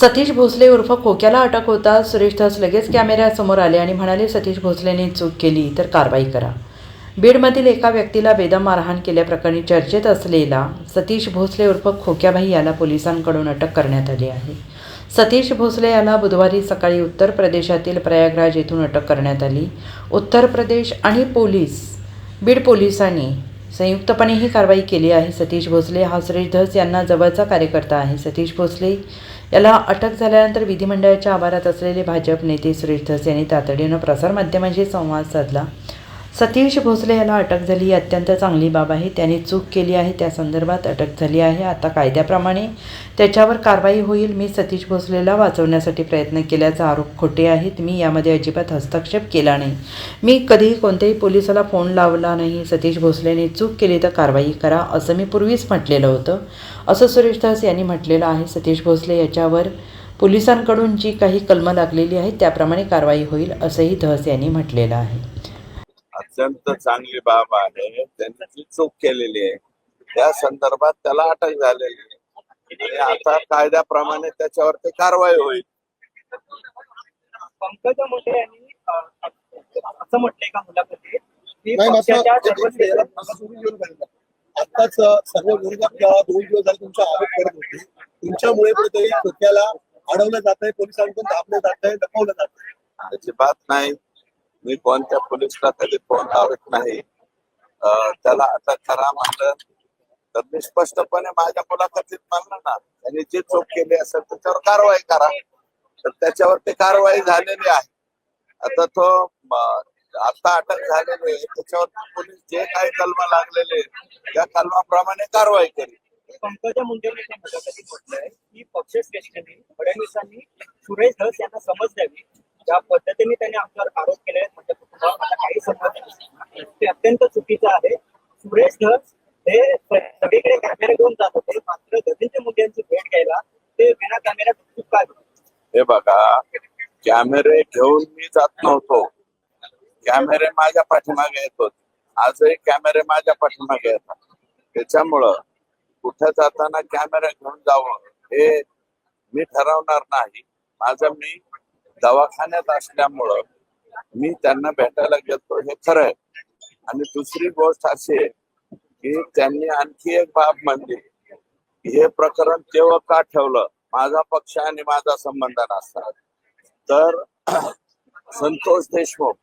सतीश भोसले उर्फ खोक्याला अटक होता. सुरेश धस लगेच कॅमेऱ्यासमोर आले आणि म्हणाले सतीश भोसलेने चूक केली तर कारवाई करा. बीडमधील एका व्यक्तीला बेदम मारहाण केल्याप्रकरणी चर्चेत असलेला सतीश भोसले उर्फ खोक्याभाई याला पोलिसांकडून अटक करण्यात आली आहे. सतीश भोसले याला बुधवारी सकाळी उत्तर प्रदेशातील प्रयागराज येथून अटक करण्यात आली. उत्तर प्रदेश आणि पोलीस बीड पोलिसांनी संयुक्तपणे ही कारवाई केली आहे. सतीश भोसले हा सुरेश धस यांना जवळचा कार्यकर्ता आहे. सतीश भोसले याला अटक झाल्यानंतर विधिमंडळाच्या आवारात असलेले भाजप नेते सुरेश धस यांनी तातडीनं प्रसारमाध्यमांशी संवाद साधला. सतीश भोसले याला अटक झाली. ही अत्यंत चांगली बाब आहे. त्याने चूक केली आहे. त्या संदर्भात अटक झाली आहे. आता कायद्याप्रमाणे त्याच्यावर कारवाई होईल. मी सतीश भोसलेला वाचवण्यासाठी प्रयत्न केल्याचा आरोप खोटे आहेत. मी यामध्ये अजिबात हस्तक्षेप केला नाही. मी कधीही कोणत्याही पोलिसाला फोन लावला नाही. सतीश भोसलेने चूक केली तर कारवाई करा असं मी पूर्वीच म्हटलेलं होतं. असं सुरेश दास यांनी म्हटलेलं आहे. सतीश भोसले याच्यावर पोलिसांकडून जी काही कलमं लागलेली आहेत त्याप्रमाणे कारवाई होईल असंही धस यांनी म्हटलेलं आहे. अत्यंत चांगली बाब आहे. त्यांनी जी चूक केलेली आहे त्या संदर्भात त्याला अटक झालेली आहे. आणि आता कायद्याप्रमाणे त्याच्यावरती कारवाई होईल. पंकजा मुंडे यांनी अ, असं म्हटलंय का मुलाखतीत की नाही मात्र पक्षाच्या एक सर्व याला सोडून पाहिजे. आत्ताच सर्व विरोधक दोन दिवस झाले तुमचा आरोप करत होते. तुमच्यामुळे कुठेतरी अडवलं जात आहे पोलिसांकडून दाबलं जात आहे लपवलं जात आहे त्याची बात नाही. मी कोणत्या पोलिसला कधी फोन लावत नाही. त्याला अटक करा म्हणलं तर मी स्पष्टपणे माझ्या मुलाखतीत म्हणलं ना त्यांनी जी चूक केली असेल त्याच्यावर कारवाई करा. तर त्याच्यावरती कारवाई झालेली आहे. आता तो आता अटक झालेली आहे. त्याच्यावर पोलीस जे काही कलमा लागलेले त्या कलमाप्रमाणे कारवाई करेल. पंकजा मुंडेने मुलाखतीत म्हटलंय की पक्षश्रेष्ठींनी फडणवीसांनी सुरेश धस यांना समज द्यावी. ज्या पद्धतीने त्यांनी आमदार आरोप केले आहेत म्हणजे कुटुंबावर मला काही संबंध नाही ते अत्यंत चुकीचं आहे. सुरेश धस हे सगळीकडे कॅमेरे घेऊन जात होते. मात्र धनंजय मुंडे यांची भेट घ्यायला ते विना कॅमेऱ्यात काय हे बघा कॅमेरे घेऊन मी जात नव्हतो. कॅमेरे माझ्या पाठीमागे येत होते. आजही कॅमेरे माझ्या पाठीमागे येतात त्याच्यामुळं कुठे जाताना कॅमेरा घेऊन जावं हे मी ठरवणार नाही. माझं मी दवाखान्यात असल्यामुळं मी त्यांना भेटायला गेलो हे खरं आहे. आणि दुसरी गोष्ट अशी आहे की त्यांनी आणखी एक बाब म्हणली हे प्रकरण तेव्हा का ठेवलं? माझा पक्ष आणि माझा संबंध नसतात. तर संतोष देशमुख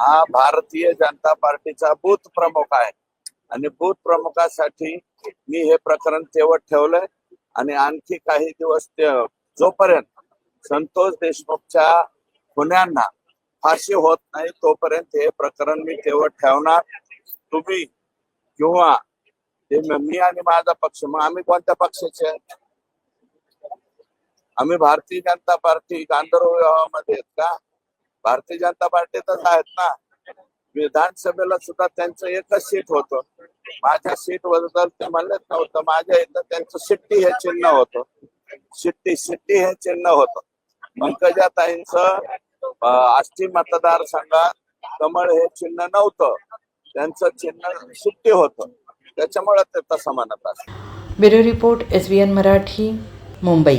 हा भारतीय जनता पार्टीचा बूथ प्रमुख आहे. आणि बूथ प्रमुखासाठी मी हे प्रकरण तेवढ ठेवलंय. आणि आणखी काही दिवस जोपर्यंत संतोष देशमुखच्या गुन्ह्यांना फाशी होत नाही तोपर्यंत हे प्रकरण मी तेवढ ठेवणार. तुम्ही किंवा मी आणि माझा पक्ष मग आम्ही कोणत्या पक्षाचे आहेत? आम्ही भारतीय जनता पार्टी गांधर्वमध्ये आहेत का? भारतीय जनता पार्टीतच आहेत ना. विधानसभेला सुद्धा त्यांचं एकच सीट होत. माझ्या सीटबद्दल ते म्हणलेच नव्हतं. माझ्या इथं त्यांचं शिट्टी हे चिन्ह होतं. शिट्टी शिट्टी हे चिन्ह होतं. पंकजाताईंच आष्टी मतदारसंघात कमळ हे चिन्ह नव्हतं. त्यांचं चिन्ह सुट्टी होतं. त्याच्यामुळे ते तसं म्हणत असत bureau report S B N Marathi Mumbai.